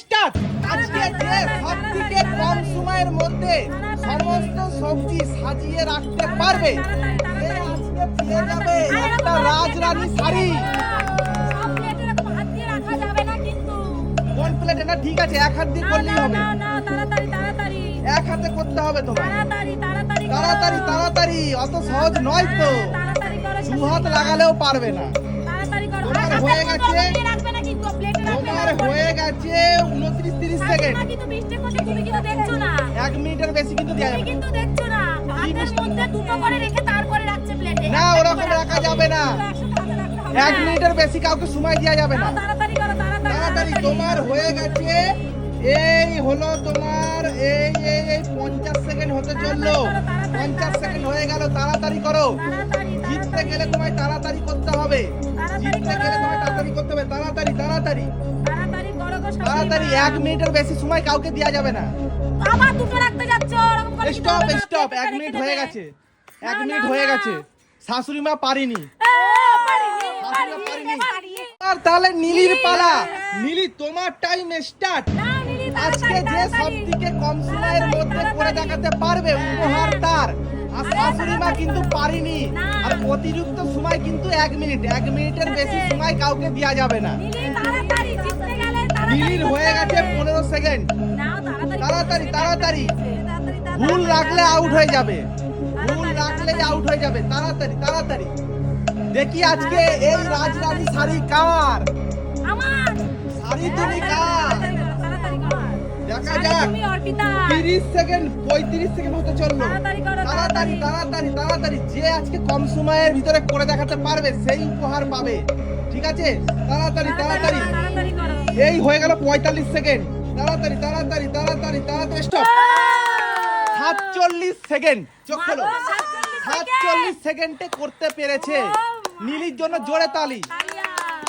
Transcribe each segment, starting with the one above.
Start আজকে যে সব থেকে কম সময়ের মধ্যে সমস্ত সবজি সাজিয়ে রাখতে পারবে সে আজকে পেয়ে যাবে একটা রাজরানী শাড়ি। কোন প্লেটে না ঠিক আছে এক হাত দিয়ে করলেই হবে। এক হাতে করতে হবে তোমার তাড়াতাড়ি তাড়াতাড়ি অত সহজ নয় তো। দু হাত লাগালেও পারবে না। হয়ে গেছে? তোমার হয়ে গেছে উনত্রিশ তিরিশ সেকেন্ড এক মিনিটের বেশি কিন্তু দেওয়া যাবে কিন্তু দেখছ না। হাতের মধ্যে দুটো করে রেখে তারপরে রাখছে প্লেটে না, ওরকম রাখা যাবে না। এক মিনিটের বেশি কাউকে সময় দেওয়া যাবে না। তাড়াতাড়ি করো তাড়াতাড়ি তাড়াতাড়ি তোমার হয়ে গেছে। এই হলো তোমার এই পঞ্চাশ সেকেন্ড হতে চলল। পঞ্চাশ সেকেন্ড হয়ে গেল তাড়াতাড়ি করো। তাড়াতাড়ি জিততে গেলে তোমায় তাড়াতাড়ি করতে হবে। জিততে গেলে তোমায় তাড়াতাড়ি করতে হবে। তাড়াতাড়ি তাড়াতাড়ি। তাড়াতাড়ি করো গো তাড়াতাড়ি এক মিনিটের বেশি সময় কাউকে দেওয়া যাবে না। আবার দুটো রাখতে যাচ্ছ ওরকম করে স্টপ স্টপ এক মিনিট হয়ে গেছে। এক মিনিট হয়ে গেছে। শাশুড়ি মা পারিনি। আর তাহলে নীলির পালা। নীলি তোমার টাইম স্টার্ট আজকে যে সব থেকে কম সময়ের মধ্যে করে দেখাতে পারবে উপহার তার। আর শাশুড়ি মা কিন্তু। পারিনি। অতিরিক্ত সময় কিন্তু এক মিনিট এক মিনিটের বেশি সময় কাউকে দেওয়া যাবে না। নীলির হয়ে গেছে পনেরো সেকেন্ড। তাড়াতাড়ি, তাড়াতাড়ি, ভুল রাখলে আউট হয়ে যাবে। ভুল রাখলে। আউট হয়ে যাবে। তাড়াতাড়ি তাড়াতাড়ি। দেখি আজকে এই রাজরানী শাড়ি কার? শাড়ি তুমি কার? তুমি অর্পিতা। তিরিশ সেকেন্ড পঁয়ত্রিশ সেকেন্ড হতে চলল। তাড়াতাড়ি করো, তাড়াতাড়ি তাড়াতাড়ি। তাড়াতাড়ি যে আজকে কম সময়ের ভিতরে করে দেখাতে পারবে সেই উপহার পাবে। ঠিক আছে? তাড়াতাড়ি তাড়াতাড়ি। এই হয়ে গেল পঁয়তাল্লিশ সেকেন্ড। তাড়াতাড়ি তাড়াতাড়ি তাড়াতাড়ি তাড়াতাড়ি। Stop second. চোখ খোলো। সেকেন্ডে। করতে পেরেছে। নীলির জন্য জোরে তালি।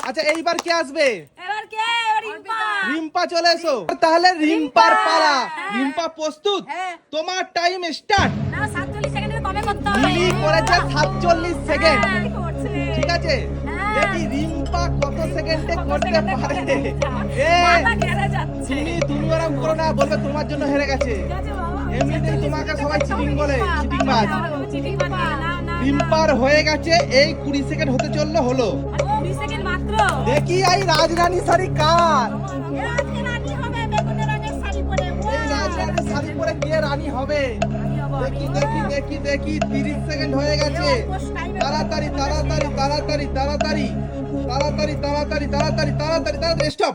আচ্ছা এইবার কে আসবে? রিম্পা চলে এসো। তাহলে রিম্পার পালা। রিম্পা প্রস্তুত? তোমার টাইম স্টার্ট মিলি করেছে সাতচল্লিশ সেকেন্ড ঠিক আছে? দেখি রিম্পা কত সেকেন্ডে করতে পারে। তুমি তুমি ওরকম করো না বলবে তোমার জন্য হেরে গেছে। এমনিতে তোমাকে সবাই চিটিং বলে। চিটিং বাজ। রিম্পার হয়ে গেছে এই কুড়ি সেকেন্ড হতে চলল হলো। আর 20 সেকেন্ড মাত্র। দেখি এই রাজরানী শাড়ি কার? শাড়ি পরে। কে রানী হবে? দেখি দেখি দেখি দেখি তিরিশ সেকেন্ড হয়ে গেছে। তাড়াতাড়ি তাড়াতাড়ি তাড়াতাড়ি তাড়াতাড়ি তাড়াতাড়ি তাড়াতাড়ি তাড়াতাড়ি তাড়াতাড়ি তাড়াতাড়ি স্টপ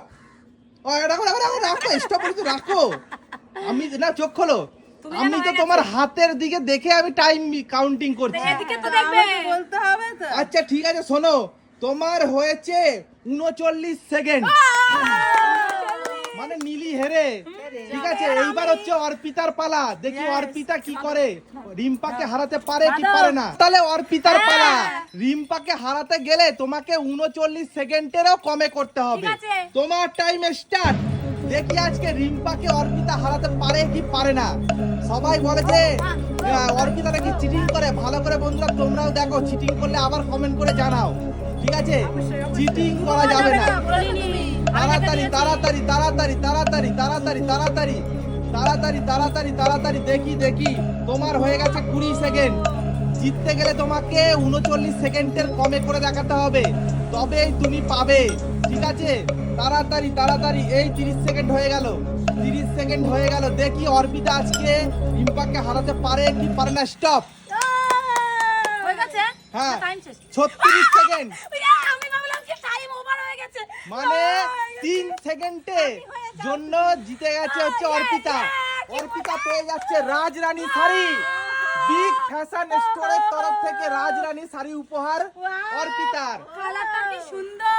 রাখো রাখো রাখো রাখো স্টপ বলি রাখো। আমি না চোখ খোলো। আমি তো তোমার হাতের দিকে দেখে আমি টাইম কাউন্টিং করছি। এদিকে তো দেখবে। বলতে হবে তো। আচ্ছা ঠিক আছে শোনো। তোমার হয়েছে উনচল্লিশ সেকেন্ড মানে নীলি হেরে। ঠিক আছে এইবার হচ্ছে অর্পিতার পালা। দেখি অর্পিতা কি করে? রিম্পাকে হারাতে পারে কি পারে না? তাহলে অর্পিতার পালা। রিম্পাকে হারাতে গেলে তোমাকে উনচল্লিশ সেকেন্ডেরও কমে করতে হবে। তোমার টাইম স্টার্ট দেখি আজকে রিম্পাকে অর্পিতা হারাতে পারে কি পারে না। সবাই বলে যে অর্পিতা নাকি চিটিং করে? ভালো করে বন্ধুরা তোমরাও দেখো চিটিং করলে আবার কমেন্ট করে জানাও। ঠিক আছে? চিটিং করা যাবে না। তাড়াতাড়ি তাড়াতাড়ি তাড়াতাড়ি তাড়াতাড়ি তাড়াতাড়ি তাড়াতাড়ি তাড়াতাড়ি তাড়াতাড়ি তাড়াতাড়ি, দেখি দেখি। তোমার হয়ে গেছে কুড়ি সেকেন্ড জিততে গেলে তোমাকে উনচল্লিশ সেকেন্ডের কমে করে দেখাতে হবে। তবেই তুমি পাবে। ঠিক আছে? তাড়াতাড়ি তাড়াতাড়ি, এই তিরিশ সেকেন্ড হয়ে গেল। তিরিশ সেকেন্ড হয়ে গেল। দেখি অর্পিতা আজকে ইম্পাকে হারাতে পারে কি পারে না। স্টপ হ্যাঁ। ছত্রিশ সেকেন্ড মানে আহ, তিন সেকেন্ডে জন্য জিতে গেছে হচ্ছে অর্পিতা। অর্পিতা পেয়ে যাচ্ছে রাজরানী শাড়ি বিগ ফ্যাশন স্টোরের তরফ থেকে রাজরানী শাড়ি উপহার অর্পিতার। কালারটা কি সুন্দর।